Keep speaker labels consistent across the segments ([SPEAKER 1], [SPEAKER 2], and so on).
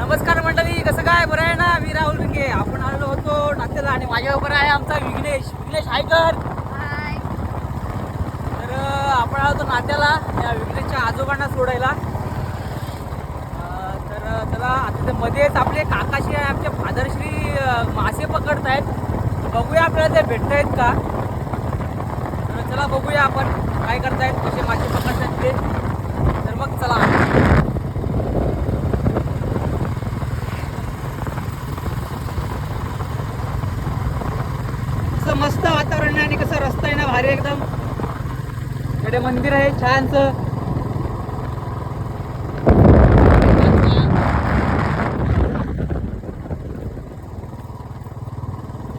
[SPEAKER 1] नमस्कार मंडळी कसं काय? बरं आहे ना? मी राहुल रिंगे आपण आलेलो होतो नात्याला आणि माझ्याबरोबर आहे आमचा विघ्नेश. विघ्नेश हायकर तर आपण आलो होतो नात्याला या विघ्नेशच्या आजोबांना सोडायला. तर चला आता ते मध्येच आपले काकाशी आहे आमचे फादरश्री मासे पकडतायत. बघूया आपल्याला ते भेटतायत का? तर चला बघूया आपण काय करतायत कसे मासे पकडतायत ते. तर मग चला कसं मस्त वातावरण आहे आणि कसं एकदम. इकडे मंदिर आहे छानच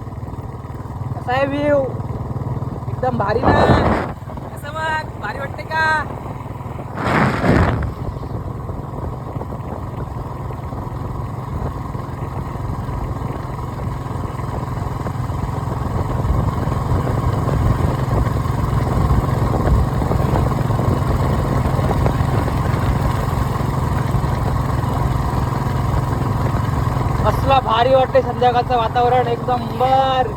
[SPEAKER 1] कसा आहे व्ह्यू? एकदम भारी ना? कसं मग? भारी वाटते का कसला भारी वाटते संध्याकाळचं वातावरण एकदम बर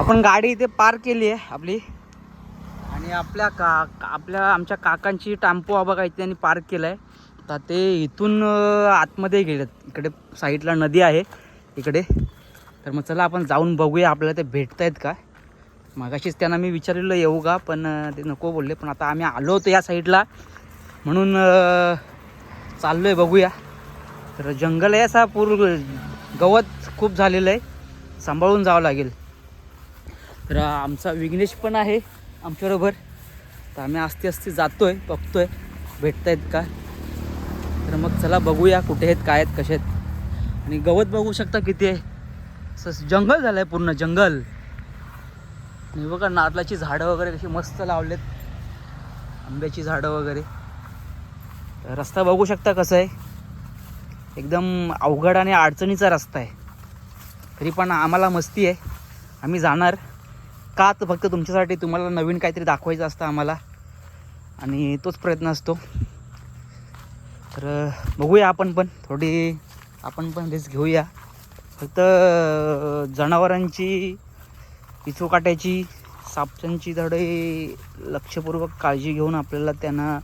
[SPEAKER 1] आपण गाडी इथे पार्क केली आहे आपली. आणि आपल्या का आपल्या आमच्या काकांची टाम्पो हा बघा त्यांनी पार्क केला आहे तर ते इथून आतमध्ये गेलेत. इकडे साईडला नदी आहे इकडे. तर मग चला आपण जाऊन बघूया आपल्याला ते भेटत आहेत का. मागाशीच त्यांना मी विचारलेलं येऊ का? पण ते नको बोलले. पण आता आम्ही आलो होतो या साईडला. म्हणून चाललो आहे बघूया. तर जंगल आहे असा पूर्ण गवत खूप झालेलं आहे. सांभाळून जावं लागेल. तर आमचा विघ्नेश पण आहे आमच्याबरोबर. तर आम्ही आस्ते आस्ते जातो आहे बघतो आहे भेटत आहेत का? तर मग चला बघूया कुठे आहेत काय आहेत कसे आहेत. आणि गवत बघू शकता किती आहे. असं जंगल झालं आहे पूर्ण जंगल. आणि बघा नारळाची झाडं वगैरे कशी मस्त लावलेत. आंब्याची झाडं वगैरे. रस्ता बघू शकता कसं आहे. एकदम अवघड आणि अडचणीचा रस्ता आहे. तरी पण आम्हाला मस्ती आहे. आम्ही जाणार. का तर फक्त तुमच्यासाठी तुम्हाला नवीन काहीतरी दाखवायचं असतं आम्हाला. आणि तोच प्रयत्न असतो. तर बघूया आपण पण. थोडी आपण पण रिस्क घेऊया. फक्त जनावरांची पिचूकाट्याची सापसांची झाडे लक्षपूर्वक काळजी घेऊन आपल्याला त्यांना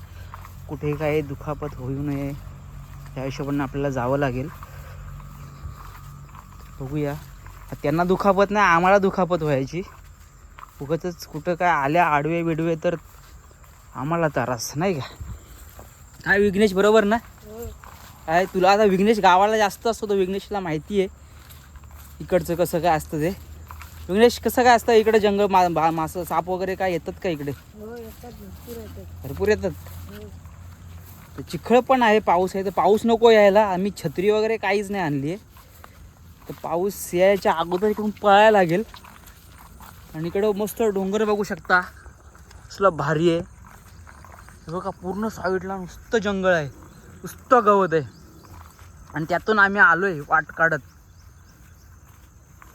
[SPEAKER 1] कुठे काय दुखापत होऊ नये त्या हिशोबाने आपल्याला जावं लागेल. बघूया. त्यांना दुखापत नाही आम्हाला दुखापत व्हायची. उगाच कुठं काय आल्या आडवे बिडवे तर आम्हाला त्रास नाही का? काय विघ्नेश बरोबर ना? काय तुला आता विघ्नेश गावाला जास्त असतो तो विघ्नेशला माहिती आहे. इकडचं कसं काय असतं ते. विघ्नेश कसं काय असतं? इकडे जंगल मा मासं साप वगैरे काय येतात का इकडे? भरपूर येतात. तर चिखळ पण आहे पाऊस आहे. तर पाऊस नको यायला. आम्ही छत्री वगैरे काहीच नाही आणली आहे. तर पाऊस यायच्या अगोदर इकडून पळायला लागेल. आणि इकडं मस्त डोंगर बघू शकता. कसलं भारी आहे. हे बघा पूर्ण साईडला नुसतं जंगल आहे. नुसतं गवत आहे. आणि त्यातून आम्ही आलो आहे वाट काढत.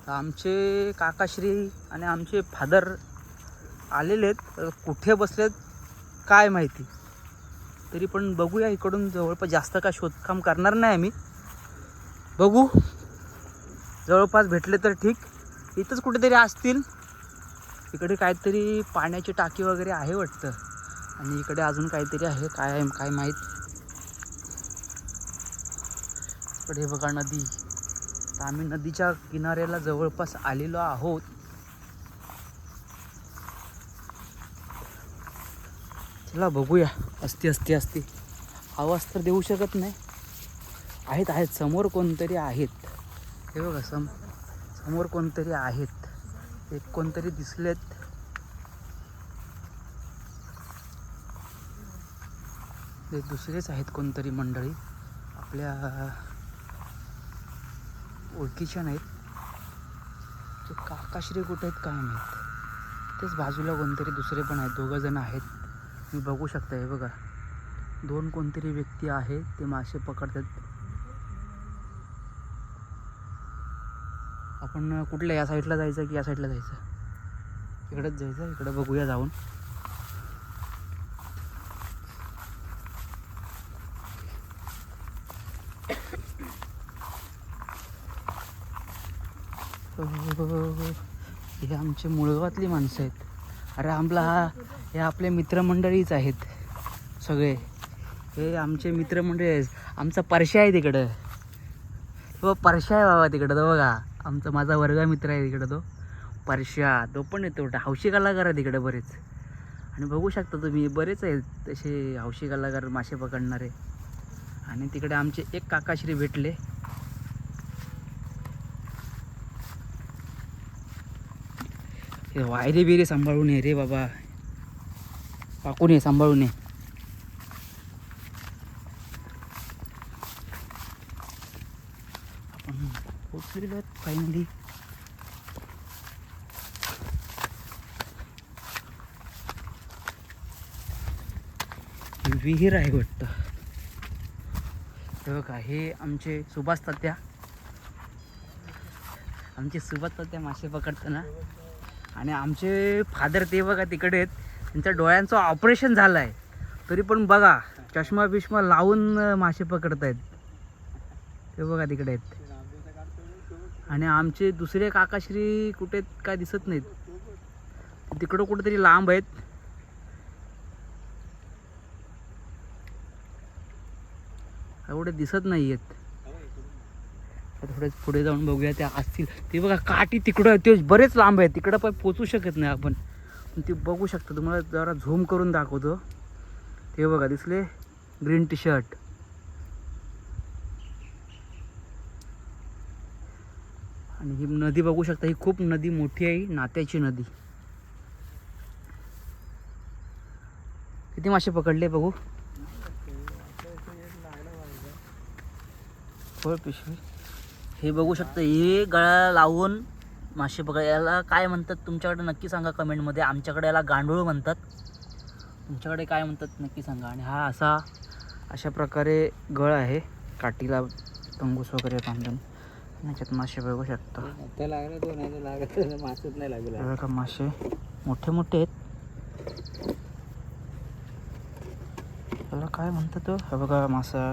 [SPEAKER 1] तर आमचे काकाश्री आणि आमचे फादर आलेले आहेत. कुठे बसलेत काय माहिती. तरी पण बघूया इकडून जवळपास जास्त काय शोधकाम करणार नाही आम्ही. बघू. जवळपास भेटले तर ठीक. इथंच कुठेतरी असतील. इकडे काहीतरी पाण्याची टाकी वगैरे आहे वाटतं. आणि इकडे अजून काहीतरी आहे काय काय माहीत. इकडे बघा नदी. तर आम्ही नदीच्या किनाऱ्याला जवळपास आलेलो आहोत. चला बघूया. असती असती असती. आवाज तर देऊ शकत नाही. आहेत आहेत. समोर कोणतरी आहेत. हे बघा सम समोर कोणतरी आहेत. एक कोणतरी दिसलेत. ते दुसरेच आहेत कोणतरी मंडळी. आपल्या ओळखीच्या नाहीत. ते काकाश्री कुठे आहेत काय नाहीत तेच बाजूला कोणतरी दुसरे पण आहेत दोघं जण आहेत. मी बघू शकता हे बघा. दोन कोणतरी व्यक्ती आहेत ते मासे पकडतात. आपण कुठल्या या साईडला जायचं की या साईडला जायचं? इकडंच जायचं इकडं बघूया जाऊन. हे आमचे मुळगावातली माणसं आहेत. अरे आमला हा हे आपले मित्रमंडळीच आहेत सगळे. हे आमचे मित्रमंडळी आहेत. आमचा परशा आहे तिकडं. तो परशा आहे बाबा तिकडं तो बघा. आमचा माझा वर्ग मित्र आहे तिकडं तो. परशा तो पण येतो. हौशी कलाकार आहे तिकडे बरेच. आणि बघू शकता तुम्ही बरेच आहेत तसे हौशी कलाकार मासे पकडणारे. आणि तिकडे आमचे एक काकाश्री भेटले. हे वायरे बिरे सांभाळून ये रे बाबा. पाकून ये सांभाळून ये. आपण पोचलेलो फायनली विहीर आहे वाटतं. हे बघा हे आमचे सुभाष तात्या. आमचे सुभाष तात्या मासे पकडताना. आणि आमचे फादर ते बघा तिकडे आहेत. त्यांच्या डोळ्यांचं ऑपरेशन झालं आहे तरी पण बघा चष्मा बिष्मा लावून मासे पकडत आहेत ते बघा तिकडे आहेत. आणि आमचे दुसरे काकाश्री कुठे काय दिसत नाहीत. तिकडं कुठेतरी लांब आहेत. एवढे दिसत नाही आहेत थोडे पुढे जाऊन बघूया त्या असतील. ते बघा काठी तिकडं ते बरेच लांब आहेत. तिकडं पण पोचू शकत नाही आपण. पण ते बघू शकता तुम्हाला जरा झूम करून दाखवतो. ते बघा दिसले? ग्रीन टी शर्ट आणि ही नदी बघू शकता ही खूप नदी मोठी आहे नात्याची नदी. किती मासे पकडले बघू? होय पिशवी. हे बघू शकता हे गळा लावून मासे पकड याला काय म्हणतात तुमच्याकडे नक्की सांगा कमेंटमध्ये. आमच्याकडे याला गांडूळ म्हणतात. तुमच्याकडे काय म्हणतात नक्की सांगा. आणि हा असा अशा प्रकारे गळ आहे. काठीला तंगूस वगैरे बांधून. याच्यात मासे बघू शकता.
[SPEAKER 2] मासच नाही लागला.
[SPEAKER 1] बघा मासे मोठे मोठे आहेत. याला काय म्हणतात तो? हा बघा मासा.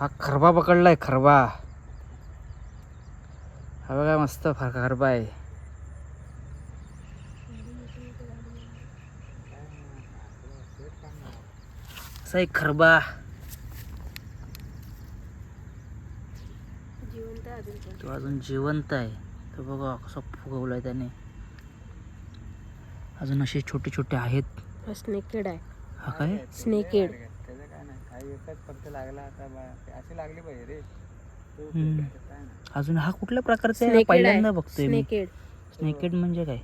[SPEAKER 1] हा खरबा पकडलाय खरबा. हा बघा मस्त फा- खरबा आहे असा एक खरबा. तो अजून जिवंत आहे. तो बघा कसा फुगवलाय त्याने. अजून असे छोटे छोटे आहेत.
[SPEAKER 3] हा स्नेकेड आहे.
[SPEAKER 1] हा काय?
[SPEAKER 3] स्नेकेड.
[SPEAKER 2] त्याचं काय नाही काही एकच फक्त लागला आता बा- अशी लागली पाहिजे रे.
[SPEAKER 1] अजून हा कुठल्या प्रकारचा आहे? हा
[SPEAKER 3] स्नेकेड
[SPEAKER 1] पहिल्यांदा
[SPEAKER 3] आहे
[SPEAKER 1] बघतोय मी.
[SPEAKER 3] स्नेकेड
[SPEAKER 1] स्नेकेड म्हणजे काय?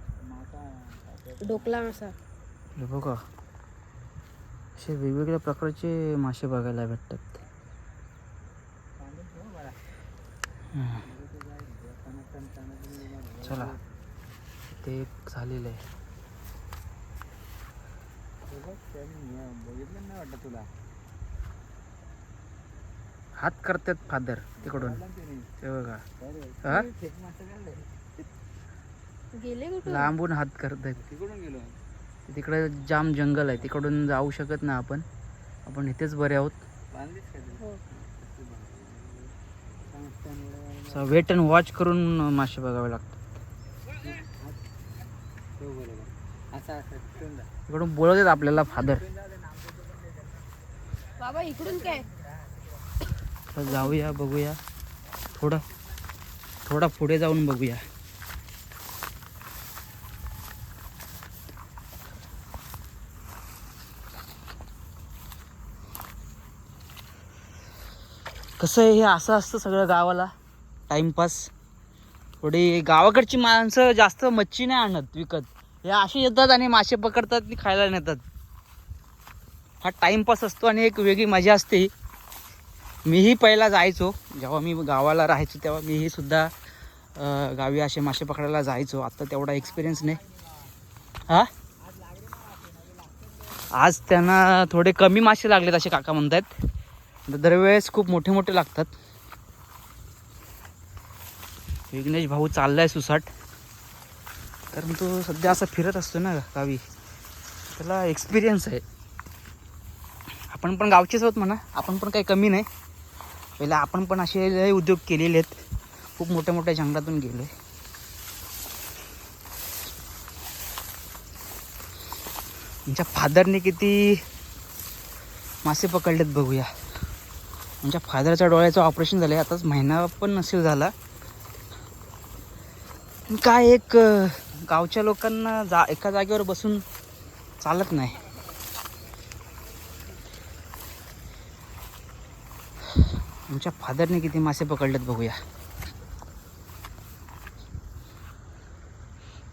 [SPEAKER 3] डोकला मासा.
[SPEAKER 1] हे बघा. असे वेगवेगळ्या प्रकारचे मासे बघायला भेटतात. चला. ते एक झालेलं आहे.
[SPEAKER 2] बघितलं नाही वाटत तुला.
[SPEAKER 1] हात करतात फादर तिकडून.
[SPEAKER 2] ना.
[SPEAKER 1] ते बघा. हा? लांबून हात करतात.
[SPEAKER 2] तिकडून गेलो
[SPEAKER 1] तिकडे जाम जंगल आहे. तिकडून जाऊ शकत नाही आपण. आपण इथेच बरे आहोत?
[SPEAKER 3] हो.
[SPEAKER 1] असं वेट अँड वॉच करून मासे बघावे लागतात. तिकडून बोलत आहेत आपल्याला फादर.
[SPEAKER 3] बाबा इकडून काय?
[SPEAKER 1] जाऊया बघूया. थोडं थोडा पुढे जाऊन बघूया. कसं आहे हे असं असतं सगळं गावाला? टाइमपास थोडी गावाकडची माणसं जास्त मच्छी नाही आणत विकत. हे असे येतात आणि मासे पकडतात आणि खायला नेतात. हा टाइमपास असतो आणि एक वेगळी मजा असते. मीही पहिला जायचो. जेव्हा मी गावाला राहायचो तेव्हा मीही सुद्धा गावी असे मासे पकडायला जायचो. आता तेवढा एक्सपिरियन्स नाही. हां? आज त्यांना थोडे कमी मासे लागलेत असे काका म्हणतात दरवेळेस खूप मोठे मोठे लागतात. विघ्नेश भाऊ चाललाय सुसाट. कारण तो सध्या असा फिरत असतो ना गावी. त्याला एक्सपिरियन्स आहे. आपण पण गावचेच आहोत म्हणा. आपण पण काही कमी नाही. पहिला आपण पण असे लय उद्योग केलेले आहेत. खूप मोठ्या मोठ्या जंगलातून गेलो आहे आमच्या फादरने किती मासे पकडलेत बघूया. आमच्या फादरच्या डोळ्याचं ऑपरेशन झालं आहे आताच महिना पण नसेल झाला. काय एक गावच्या लोकांना जा एका जागेवर बसून चालत नाही. आमच्या फादरने किती मासे पकडलेत बघूया.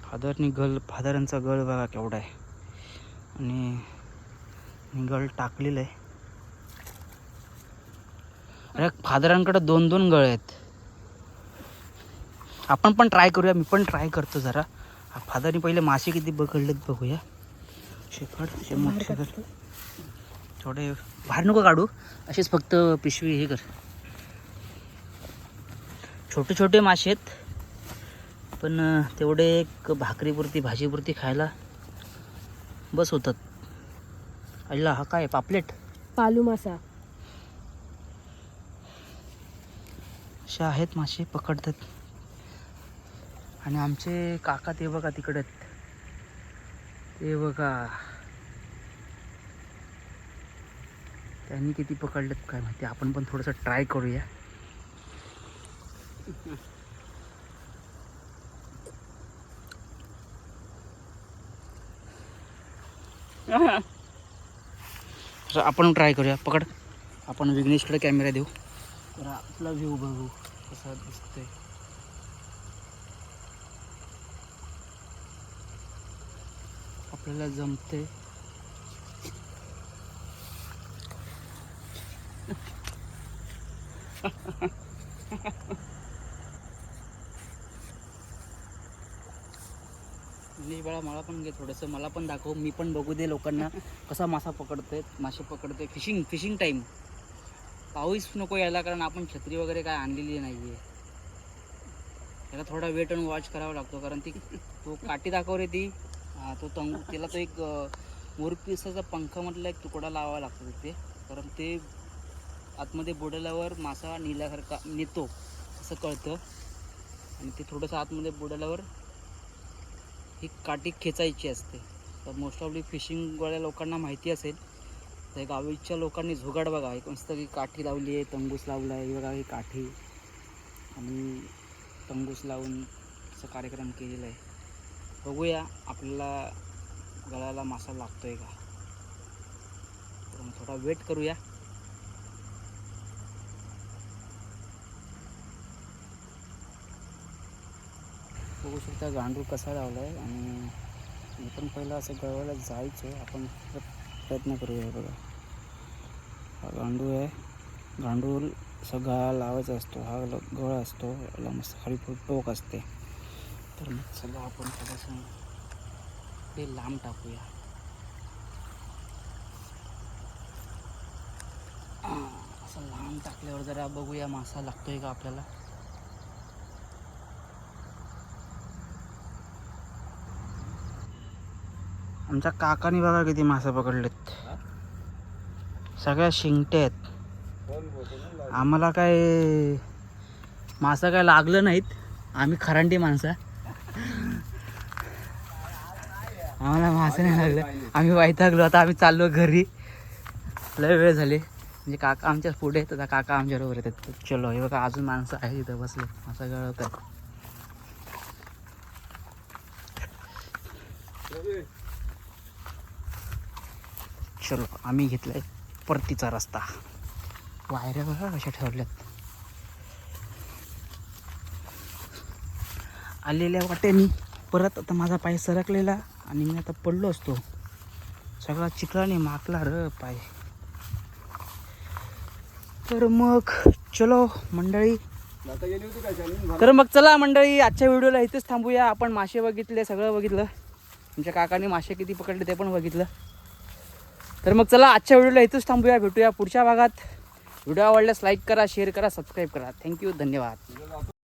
[SPEAKER 1] फादरनी गल फादरांचा गळ बघा केवढा आहे. आणि गळ टाकलेलं आहे. अरे फादरांकडे दोन दोन गळ आहेत. आपण पण ट्राय करूया मी पण ट्राय करतो जरा. फादरनी पहिले मासे किती पकडलेत बघूया. शेकड मोठे शेकड थोडे बाहेर नको काढू. असेच फक्त पिशवी हे कर. छोटे छोटे मासे आहेत. पण तेवढे एक भाकरीपुरती भाजीपुरती खायला बस होतात. अल्ला हा काय पापलेट?
[SPEAKER 3] पालू मासा.
[SPEAKER 1] असे आहेत मासे पकडतात. आणि आमचे काका ते बघा तिकडे ते बघा. त्यांनी किती पकडलेत काय माहिती? आपण पण थोडंसं ट्राय करूया. तर आपण ट्राय करूया. पकड. आपण विघ्नेशकडे कॅमेरा देऊ. तर आपला व्ह्यू बघू कसा दिसतोय. आपल्याला जमते नाही बाळा मला पण घे थोडंसं. मला पण दाखव मी पण बघू दे लोकांना कसा मासा पकडतोय. मासे पकडतोय. फिशिंग फिशिंग टाईम पाऊस नको यायला कारण आपण छत्री वगैरे काय आणलेली नाही आहे त्याला थोडा वेट आणि वॉच करावा लागतो कारण ती तो काठी दाखव रे ती हा, तो तंग त्याला तो एक मोरपिसाचा पंखामधला एक तुकडा लावावा लागतो तिथे. कारण ते आतमध्ये बुडाल्यावर मासा निल्यासारखा नेतो असं कळतं. आणि ते थोडंसं आतमध्ये बुडवल्यावर ही काठी खेचायची असते. तर मोस्ट ऑफली फिशिंगवाल्या लोकांना माहिती असेल. तर गावीच्या लोकांनी झुगाड बघा. एक मस्त की काठी लावली आहे तंबूस लावला आहे. बघा ही काठी. आणि तंगूस लावून असा कार्यक्रम केलेला आहे. बघूया आपल्याला गळ्याला मासा लागतो आहे का? तर थोडा वेट करूया. बघू शकता गांडूळ कसा लावला आहे आणि मी पण पहिलं असं गळवायला जायचो. आपण प्रयत्न करूया बघा. हा गांडूळ आहे. गांडूळ सगळा लावायचा असतो. हा ल- गळ असतो. याला मस्त खाली टोक असते. तर मग सगळं आपण थोडंसं ते लांब टाकूया. असं लांब टाकल्यावर जरा बघूया मासा लागतोय का आपल्याला. आमच्या काकाने बघा किती मासे पकडलेत. सगळ्या शिंगटे आहेत. आम्हाला काय मासा काय लागलं नाहीत. आम्ही खरांडी माणसं. आम्हाला मासे नाही लागलं. आम्ही वैतागलो. आता आम्ही चाललो घरी. लय वेळ झाले. म्हणजे काका आमच्या पुढे आहेत. आता काका आमच्याबरोबर येतात. चलो हे बघा अजून माणसं आहे इथं बसले मासा गळवतात चलो आम्ही घेतलाय. परतीचा रस्ता. वायऱ्या बघा कशा ठेवल्यात. आलेल्या वाट्याने परत आता माझा पाय सरकलेला आणि मी आता पडलो असतो. सगळा चिखलाने माकला र पाय. तर मग चलो मंडळी. तर मग चला मंडळी आजच्या व्हिडिओला इथेच थांबूया. आपण मासे बघितले सगळं बघितलं. तुमच्या काकाने मासे किती पकडले ते पण बघितलं. तर मग चला आजच्या व्हिडिओला इथंच थांबूया. भेटूया पुढच्या भागात. व्हिडिओ आवडल्यास लाईक करा शेअर करा सबस्क्राईब करा. थँक्यू धन्यवाद.